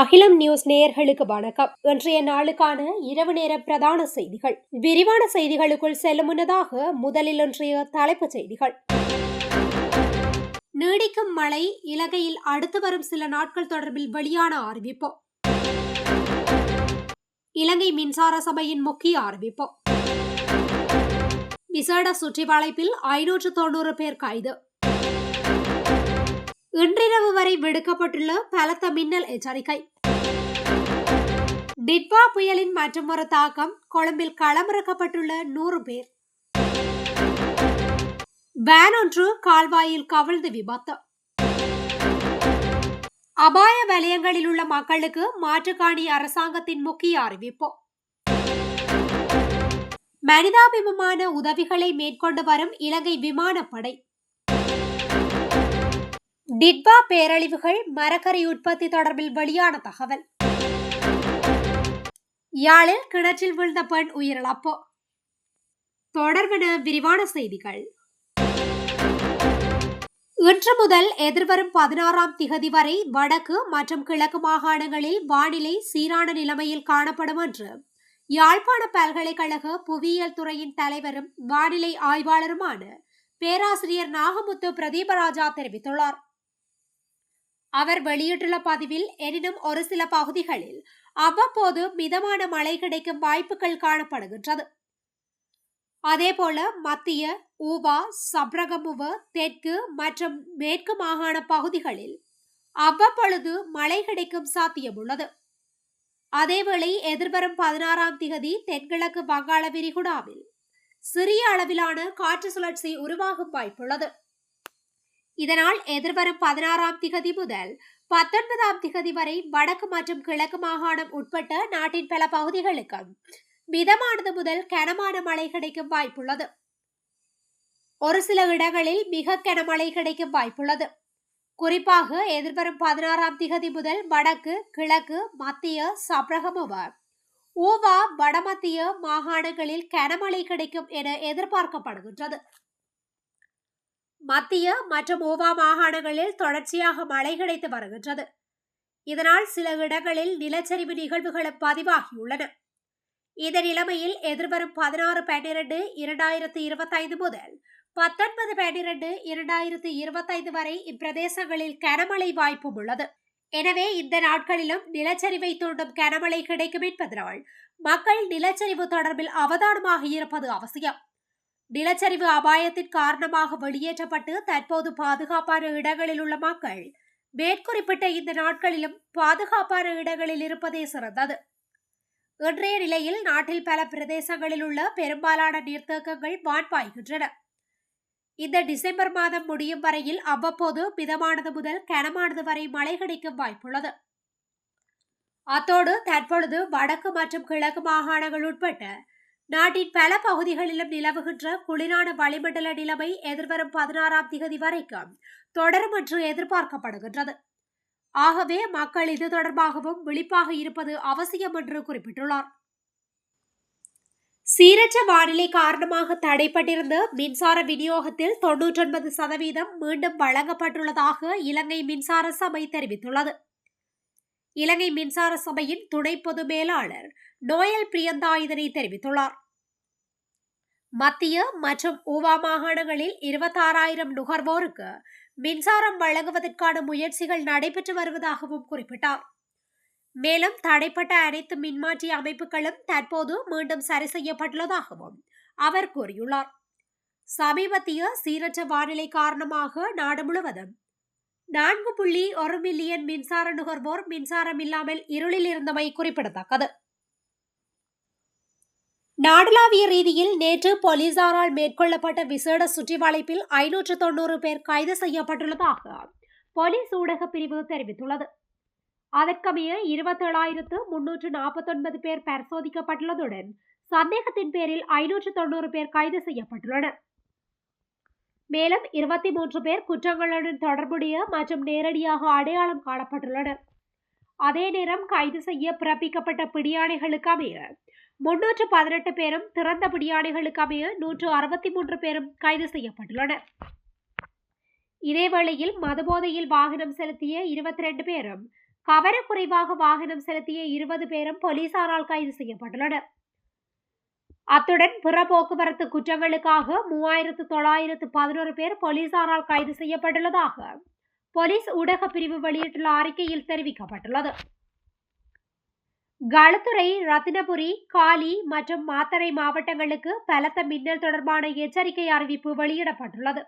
அகிலம் நியூஸ் நேயர்களுக்கு வணக்கம். இன்றைய நாளுக்கான இரவு நேர பிரதான செய்திகள். விரிவான செய்திகளுக்குள் செல்லும் முன்னதாக முதலில் இன்றைய தலைப்புச் செய்திகள். நீடிக்கும் மழை இலங்கையில் அடுத்து வரும் சில நாட்கள் தொடர்பில் வெளியான அறிவிப்பு. இலங்கை மின்சார சபையின் முக்கிய அறிவிப்பு. விசேட சுற்றி வளைப்பில் ஐநூற்று தொண்ணூறு பேர் கைது. இன்றிரவு வரை விடுக்கப்பட்டுள்ள பலத்த மின்னல் எச்சரிக்கை. டிட்வா புயலின் மற்றொரு தாக்கம் கொழும்பில் களமிறக்கப்பட்டுள்ள நூறு பேர். வேன் ஒன்று கால்வாயில் கவிழ்ந்து விபத்து. அபாய வலயங்களில் உள்ள மக்களுக்கு மாற்றுக்காணி அரசாங்கத்தின் முக்கிய அறிவிப்பு. மனிதாபிமான உதவிகளை மேற்கொண்டு வரும் இலங்கை விமானப்படை. டிட்வா பேரழிவுகள் மரக்கறி உற்பத்தி தொடர்பில் வெளியான தகவல். யாழில் கிணற்றில் விழுந்த பெண் உயிரிழப்பு. தொடர்பென விரிவான செய்திகள். இன்று முதல் எதிர்வரும் பதினாறாம் திகதி வரை வடக்கு மற்றும் கிழக்கு மாகாணங்களில் வானிலை சீரான நிலைமையில் காணப்படும் என்று யாழ்ப்பாண பல்கலைக்கழக புவியியல் துறையின் தலைவரும் வானிலை ஆய்வாளருமான பேராசிரியர் நாகமுத்து பிரதீபராஜா தெரிவித்துள்ளார். அவர் வெளியிட்டுள்ள பதிவில் எனினும் ஒரு சில பகுதிகளில் அவ்வப்போது மிதமான மழை கிடைக்கும் வாய்ப்புகள் காணப்படுகின்றது. அதேபோல மத்திய ஊபா சப்ரகமுவ தெற்கு மற்றும் மேற்கு மாகாண பகுதிகளில் அவ்வப்பொழுது மழை கிடைக்கும் சாத்தியம் உள்ளது. அதேவேளை எதிர்வரும் பதினாறாம் திகதி தென்கிழக்கு வங்காள விரிகுடாவில் சிறிய அளவிலான காற்று சுழற்சி உருவாகும் வாய்ப்புள்ளது. இதனால் எதிர்வரும் பதினாறாம் திகதி முதல் பத்தொன்பதாம் திகதி வரை வடக்கு மற்றும் கிழக்கு மாகாணம் உட்பட்ட நாட்டின் பல பகுதிகளுக்கு மிதமானது முதல் கனமான மழை கிடைக்கும் வாய்ப்புள்ளது. ஒரு சில இடங்களில் மிக கனமழை கிடைக்கும் வாய்ப்புள்ளது. குறிப்பாக எதிர்வரும் பதினாறாம் திகதி முதல் வடக்கு கிழக்கு மத்திய சப்ரகமுவ ஊவா வடமத்திய மாகாணங்களில் கனமழை கிடைக்கும் என எதிர்பார்க்கப்படுகின்றது. மத்திய மற்றும் ஓவா மாகாணங்களில் தொடர்ச்சியாக மழை கிடைத்து வருகின்றது. இதனால் சில இடங்களில் நிலச்சரிவு நிகழ்வுகளும் பதிவாகியுள்ளன. இந்த நிலைமையில் எதிர்வரும் பதினாறு பன்னிரண்டு இரண்டாயிரத்தி இருபத்தைந்து முதல் பத்தொன்பது பன்னிரண்டு இரண்டாயிரத்தி இருபத்தைந்து வரை இப்பிரதேசங்களில் கனமழை வாய்ப்பும் உள்ளது. எனவே இந்த நாட்களிலும் நிலச்சரிவை தூண்டும் கனமழை கிடைக்கும் என்பதனால் மக்கள் நிலச்சரிவு தொடர்பில் அவதானமாக இருப்பது அவசியம். நிலச்சரிவு அபாயத்தின் காரணமாக வெளியேற்றப்பட்டு தற்போது பாதுகாப்பான இடங்களில் உள்ள மக்கள் மேற்குறிப்பிட்ட இந்த நாட்களிலும் பாதுகாப்பான இடங்களில் இருப்பதே சிறந்தது. இன்றைய நிலையில் நாட்டில் பல பிரதேசங்களில் உள்ள பெரும்பாலான நீர்த்தேக்கங்கள் வான்பாய்கின்றன. இந்த டிசம்பர் மாதம் முடியும் வரையில் அவ்வப்போது மிதமானது முதல் கனமானது வரை மழை கிடைக்கும் வாய்ப்புள்ளது. அத்தோடு தற்பொழுது வடக்கு மற்றும் கிழக்கு மாகாணங்கள் உட்பட்ட நாட்டின் பல பகுதிகளிலும் நிலவுகின்ற குளிரான வளிமண்டல நிலைமை எதிர்வரும் பதினாறாம் திகதி வரைக்கும் தொடரும் என்று எதிர்பார்க்கப்படுகின்றது. ஆகவே மக்கள் இது தொடர்பாகவும் விழிப்பாக இருப்பது அவசியம் என்று குறிப்பிட்டுள்ளார். சீரற்ற வானிலை காரணமாக தடைப்பட்டிருந்த மின்சார விநியோகத்தில் தொன்னூற்றொன்பது சதவீதம் மீண்டும் வழங்கப்பட்டுள்ளதாக இலங்கை மின்சார சபை தெரிவித்துள்ளது. இலங்கை மின்சார சபையின் துணை பொது மேலாளர் நோயல் பிரியந்தா இதனை தெரிவித்துள்ளார். மத்திய மற்றும் ஊவா மாகாணங்களில் இருபத்தாறாயிரம் நுகர்வோருக்கு மின்சாரம் வழங்குவதற்கான முயற்சிகள் நடைபெற்று வருவதாகவும் குறிப்பிட்டார். மேலும் தடைப்பட்ட அனைத்து மின்மாற்றி அமைப்புகளும் தற்போது மீண்டும் சரி செய்யப்பட்டுள்ளதாகவும் அவர் கூறியுள்ளார். சமீபத்திய சீரற்ற வானிலை காரணமாக நாடு முழுவதும் நான்கு புள்ளி ஒரு மில்லியன் மின்சார நுகர்வோர் மின்சாரம் இல்லாமல் இருளில் இருந்தமை குறிப்பிடத்தக்கது. நாடளாவிய ரீதியில் நேற்று போலீசாரால் மேற்கொள்ளப்பட்ட விசேட சுற்றி வளைப்பில் ஐநூற்று தொண்ணூறு பேர் கைது செய்யப்பட்டுள்ளதாக போலீஸ் ஊடக பிரிவு தெரிவித்துள்ளது. அதற்கமைய இருபத்தேழாயிரத்து முன்னூற்று நாற்பத்தொன்பது பேர் பரிசோதிக்கப்பட்டுள்ளதுடன் சந்தேகத்தின் பேரில் ஐநூற்று தொண்ணூறு பேர் கைது செய்யப்பட்டுள்ளனர். மேலும் இருபத்தி மூன்று பேர் குற்றங்களுடன் தொடர்புடைய மற்றும் நேரடியாக அடையாளம் காணப்பட்டுள்ளனர். அதே நேரம் கைது செய்ய பிறப்பிக்கப்பட்ட பிடியாணைகளுக்கு அமைய முன்னூற்று பதினெட்டு பேரும் திறந்த பிடியாணைகளுக்கு அமைய நூற்று அறுபத்தி மூன்று பேரும் கைது செய்யப்பட்டுள்ளனர். இதேவேளையில் மதுபோதையில் வாகனம் செலுத்திய இருபத்தி ரெண்டு பேரும் கவரக்குறைவாக வாகனம் செலுத்திய இருபது பேரும் போலீசாரால் கைது செய்யப்பட்டுள்ளனர். அத்துடன் பிற போக்குவரத்து குற்றங்களுக்காக மூவாயிரத்து தொள்ளாயிரத்து பதினோரு பேர் போலீசாரால் கைது செய்யப்பட்டுள்ளதாக போலீஸ் ஊடக பிரிவு வெளியிட்டுள்ள அறிக்கையில் தெரிவிக்கப்பட்டுள்ளது. களுத்துறை ரத்தினபுரி காலி மற்றும் மாத்தறை மாவட்டங்களுக்கு பலத்த மின்னல் தொடர்பான எச்சரிக்கை அறிவிப்பு வெளியிடப்பட்டுள்ளது.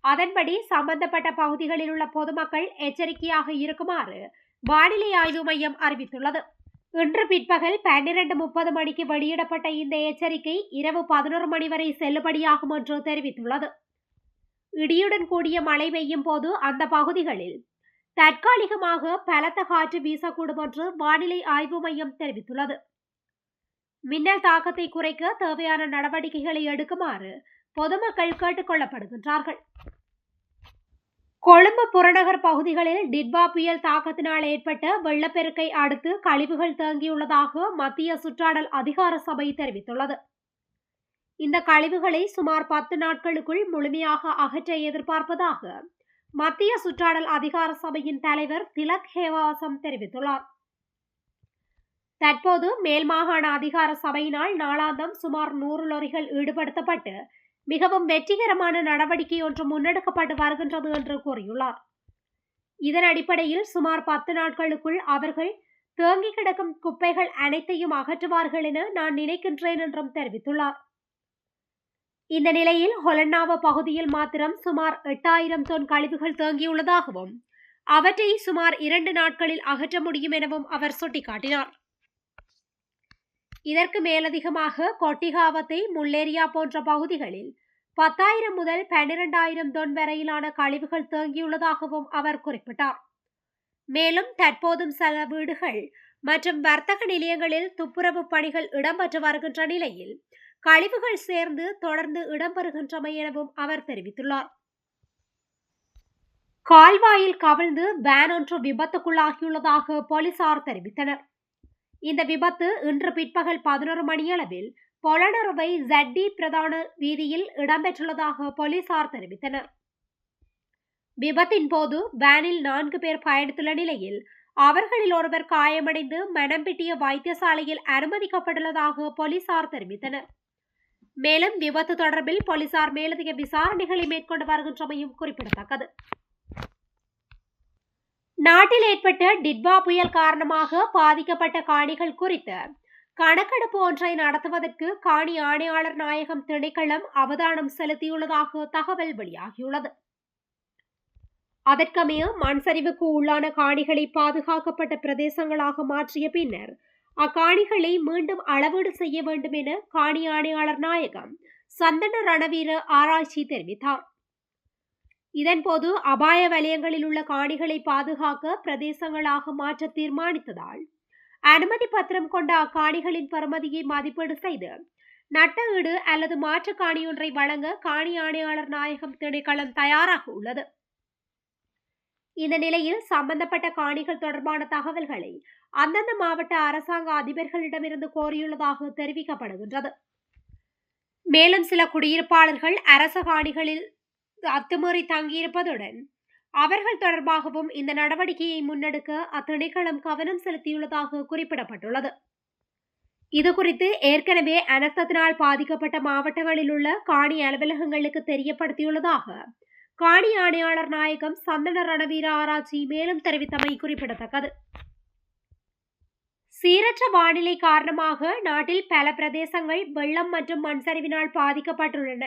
அதன்படி சம்பந்தப்பட்ட பகுதிகளில் உள்ள பொதுமக்கள் எச்சரிக்கையாக இருக்குமாறு வானிலை ஆய்வு மையம் அறிவித்துள்ளது. இன்று பிற்பகல் பன்னிரண்டு முப்பது மணிக்கு வெளியிடப்பட்ட இந்த எச்சரிக்கை இரவு பதினோரு மணி வரை செல்லுபடியாகும் என்று தெரிவித்துள்ளது. இடியுடன் கூடிய மழை பெய்யும் போது அந்த பகுதிகளில் தற்காலிகமாக பலத்த காற்று வீசக்கூடும் என்று வானிலை ஆய்வு மையம் தெரிவித்துள்ளது. மின்னல் தாக்கத்தை குறைக்க தேவையான நடவடிக்கைகளை எடுக்குமாறு பொதுமக்கள் கேட்டுக் கொள்ளப்படுகின்றார்கள். கொழும்பு புறநகர் பகுதிகளில் டிட்வா புயல் தாக்கத்தினால் ஏற்பட்ட வெள்ளப்பெருக்கை அடுத்து கழிவுகள் தேங்கியுள்ளதாக மத்திய சுற்றாடல் அதிகார சபை தெரிவித்துள்ளது. இந்த கழிவுகளை சுமார் பத்து நாட்களுக்குள் முழுமையாக அகற்ற எதிர்பார்ப்பதாக மத்திய சுற்றாடல் அதிகார சபையின் தலைவர் திலக் ஹேவாசம் தெரிவித்துள்ளார். தற்போது மேல் மாகாண அதிகார சபையினால் நாளாந்தம் சுமார் நூறு லொரிகள் ஈடுபடுத்தப்பட்டு மிகவும் வெற்றிகரமான நடவடிக்கை ஒன்று முன்னெடுக்கப்பட்டு வருகின்றது என்று கூறியுள்ளார். இதன் அடிப்படையில் சுமார் பத்து நாட்களுக்குள் அவர்கள் தேங்கி கிடக்கும் குப்பைகள் அனைத்தையும் அகற்றுவார்கள் என நான் நினைக்கின்றேன் என்றும் தெரிவித்துள்ளார். இந்த நிலையில் ஹொலன்னாவ பகுதியில் மாத்திரம் சுமார் எட்டாயிரம் தொன் கழிவுகள் தேங்கியுள்ளதாகவும் அவற்றை சுமார் இரண்டு நாட்களில் அகற்ற முடியும் எனவும் அவர் சுட்டிக்காட்டினார். இதற்கு மேலதிகமாக கொட்டிகாவத்தை முள்ளேரியா போன்ற பகுதிகளில் பத்தாயிரம் முதல் பன்னிரண்டாயிரம் தொன் வரையிலான கழிவுகள் தேங்கியுள்ளதாகவும் அவர் குறிப்பிட்டார். மேலும் தற்போதும் சில வீடுகள் மற்றும் வர்த்தக நிலையங்களில் துப்புரவு பணிகள் இடம்பெற்று வருகின்ற நிலையில் கழிவுகள் சேர்ந்து தொடர்ந்து இடம்பெறுகின்றமை எனவும் அவர் தெரிவித்துள்ளார். கால்வாயில் கவிழ்ந்து வேன் ஒன்று விபத்துக்குள்ளாகியுள்ளதாக போலீசார் தெரிவித்தனர். இந்த விபத்து இன்று பிற்பகல் பதினோரு மணியளவில் பொலனறுவை ஜட்டி பிரதான வீதியில் இடம்பெற்றுள்ளதாக போலீசார் தெரிவித்தனர். விபத்தின் போது வேனில் நான்கு பேர் பயணித்துள்ள நிலையில் அவர்களில் ஒருவர் காயமடைந்து மனம்பிட்டிய வைத்தியசாலையில் அனுமதிக்கப்பட்டுள்ளதாக போலீசார் தெரிவித்தனர். மேலும் விபத்து தொடர்பில் போலீசார் மேலதிக விசாரணைகளை மேற்கொண்டு வருகின்றமையும் குறிப்பிடத்தக்கது. நாட்டில் ஏற்பட்ட டிட்வா புயல் காரணமாக பாதிக்கப்பட்ட காணிகள் குறித்து கணக்கெடுப்பு ஒன்றை நடத்துவதற்கு காணி ஆணையாளர் நாயகம் திணைக்களம் அவதானம் செலுத்தியுள்ளதாக தகவல் வெளியாகியுள்ளது. அதற்கமைய மண் சரிவுக்கு உள்ளான காணிகளை பாதுகாக்கப்பட்ட பிரதேசங்களாக மாற்றிய பின்னர் அக்காணிகளை மீண்டும் அளவீடு செய்ய வேண்டும் என காணி ஆணையாளர் நாயகம் சந்தன ரணவீர ஆராய்ச்சி தெரிவித்தார். இதன்போது அபாய வலயங்களில் உள்ள காணிகளை பாதுகாக்க பிரதேசங்களாக மாற்ற தீர்மானித்ததால் அனுமதி பத்திரம் கொண்ட அக்காணிகளின் பரமதியை மதிப்பீடு செய்து நட்ட ஈடு அல்லது மாற்று காணியொன்றை வழங்க காணி ஆணையாளர் நாயகம் திணைக்களம் தயாராக உள்ளது. இந்த நிலையில் சம்பந்தப்பட்ட காணிகள் தொடர்பான தகவல்களை அந்தந்த மாவட்ட அரசாங்க அதிபர்களிடமிருந்து கோரியுள்ளதாக தெரிவிக்கப்படுகின்றது. மேலும் சில குடியிருப்பாளர்கள் அரச காணிகளில் அத்துமீறி தங்கியிருப்பதுடன் அவர்கள் தொடர்பாகவும் இந்த நடவடிக்கையை முன்னெடுக்க அத்திணைக்களம் கவனம் செலுத்தியுள்ளதாக குறிப்பிடப்பட்டுள்ளது. இதுகுறித்து ஏற்கனவே அனர்த்தத்தினால் பாதிக்கப்பட்ட மாவட்டங்களில் உள்ள காணி அலுவலகங்களுக்கு தெரியப்படுத்தியுள்ளதாக காணி ஆணையாளர் நாயகம் சந்தன ரணவீர ஆராய்ச்சி மேலும் தெரிவித்தமை குறிப்பிடத்தக்கது. சீரற்ற வானிலை காரணமாக நாட்டில் பல பிரதேசங்கள் வெள்ளம் மற்றும் மண் சரிவினால் பாதிக்கப்பட்டுள்ளன.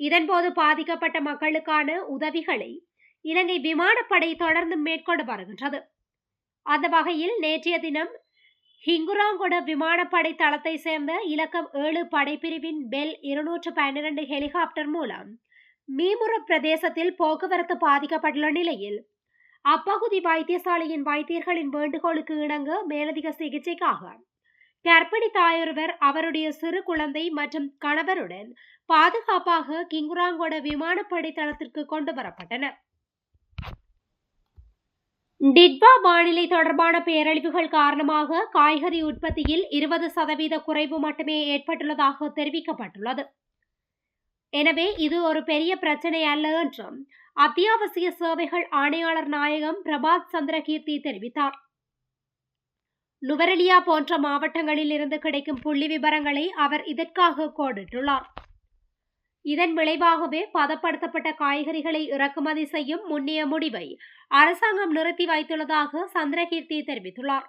இதன்போது பாதிக்கப்பட்ட மக்களுக்கான உதவிகளை இலங்கை விமானப்படை தொடர்ந்து மேற்கொண்டு வருகின்றது. அந்த வகையில் நேற்றைய தினம் ஹிங்குராங்கொட விமானப்படை தளத்தை சேர்ந்த இலக்கம் ஏழு படைப்பிரிவின் பெல் இருநூற்று பன்னிரண்டு ஹெலிகாப்டர் மூலம் மீமுர பிரதேசத்தில் போக்குவரத்து பாதிக்கப்பட்டுள்ள நிலையில் அப்பகுதி வைத்தியசாலையின் வைத்தியர்களின் வேண்டுகோளுக்கு இணங்க மேலதிக சிகிச்சைக்காக கர்ப்பிணி தாயொருவர் அவருடைய சிறு குழந்தை மற்றும் கணவருடன் பாதுகாப்பாக கிங்குராங்கோட விமானப்படை தளத்திற்கு கொண்டு வரப்பட்டனர். டிட்வா வானிலை தொடர்பான பேரழிவுகள் காரணமாக காய்கறி உற்பத்தியில் இருபது சதவீத குறைவு மட்டுமே ஏற்பட்டுள்ளதாக தெரிவிக்கப்பட்டுள்ளது. எனவே இது ஒரு பெரிய பிரச்சனை அல்ல என்றும் அத்தியாவசிய சேவைகள் ஆணையாளர் நாயகம் பிரபாத் சந்திரகீர்த்தி தெரிவித்தார். நுவரெலியா போன்ற மாவட்டங்களில் இருந்து கிடைக்கும் புள்ளி விவரங்களை அவர் இதற்காக கோடிட்டுள்ளார். இதன் விளைவாகவே பதப்படுத்தப்பட்ட காய்கறிகளை இறக்குமதி செய்யும் முன்னிய முடிவை அரசாங்கம் நிறுத்தி வைத்துள்ளதாக சந்திரகீர்த்தி தெரிவித்துள்ளார்.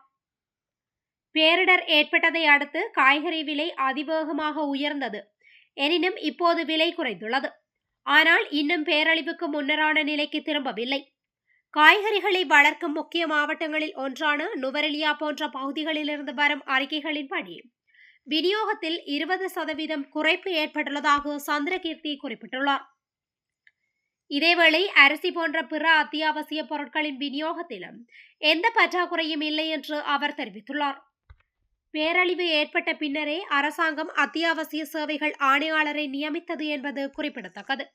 பேரிடர் ஏற்பட்டதை அடுத்து காய்கறி விலை அதிவேகமாக உயர்ந்தது. எனினும் இப்போது விலை குறைந்துள்ளது. ஆனால் இன்னும் பேரழிவுக்கு முன்னரான நிலைக்கு திரும்பவில்லை. காய்கறிகளை வளர்க்கும் முக்கிய மாவட்டங்களில் ஒன்றான நுவரெலியா போன்ற பகுதிகளிலிருந்து வரும் அறிக்கைகளின்படி விநியோகத்தில் இருபது சதவீதம் குறைப்பு ஏற்பட்டுள்ளதாக சந்திரகீர்த்தி குறிப்பிட்டுள்ளார். இதேவேளை அரிசி போன்ற பிற அத்தியாவசிய பொருட்களின் விநியோகத்திலும் எந்த பற்றாக்குறையும் இல்லை என்று அவர் தெரிவித்துள்ளார். பேரழிவு ஏற்பட்ட பின்னரே அரசாங்கம் அத்தியாவசிய சேவைகள் ஆணையாளரை நியமித்தது என்பது குறிப்பிடத்தக்கது.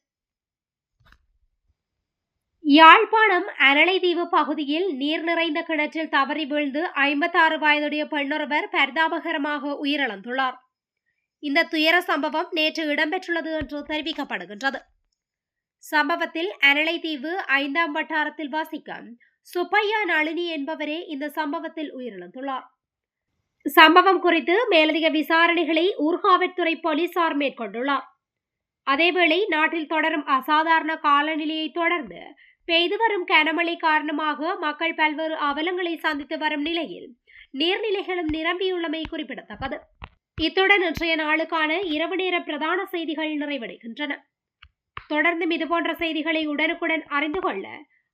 யாழ்ப்பாணம் அனலைதீவு பகுதியில் நீர் நிறைந்த கிணற்றில் தவறி வீழ்ந்து ஐம்பத்தாறு வயதுடைய பெண்ணொருவர் பரிதாபகரமாக உயிரிழந்துள்ளார். இந்த துயர சம்பவம் நேற்று இடம்பெற்றுள்ளது என்று தெரிவிக்கப்படுகின்றது. சம்பவத்தில் அனலைதீவு ஐந்தாம் வட்டாரத்தில் வாசிக்க சுப்பையா நளினி என்பவரே இந்த சம்பவத்தில் உயிரிழந்துள்ளார். சம்பவம் குறித்து மேலதிக விசாரணைகளை ஊர்காவற்துறை போலீசார் மேற்கொண்டுள்ளார். அதேவேளை நாட்டில் தொடரும் அசாதாரண காலநிலையை தொடர்ந்து பெய்து வரும் கனமழை காரணமாக மக்கள் பல்வேறு அவலங்களை சந்தித்து வரும் நிலையில் நீர்நிலைகளும் நிரம்பியுள்ளமை குறிப்பிடத்தக்கது. இத்துடன் இன்றைய நாளுக்கான இரவு நேர பிரதான செய்திகள் நிறைவடைகின்றன. தொடர்ந்தும் இதுபோன்ற செய்திகளை உடனுக்குடன் அறிந்து கொள்ள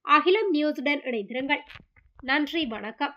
அகிலம் நியூஸுடன் இணைந்திருங்கள். நன்றி வணக்கம்.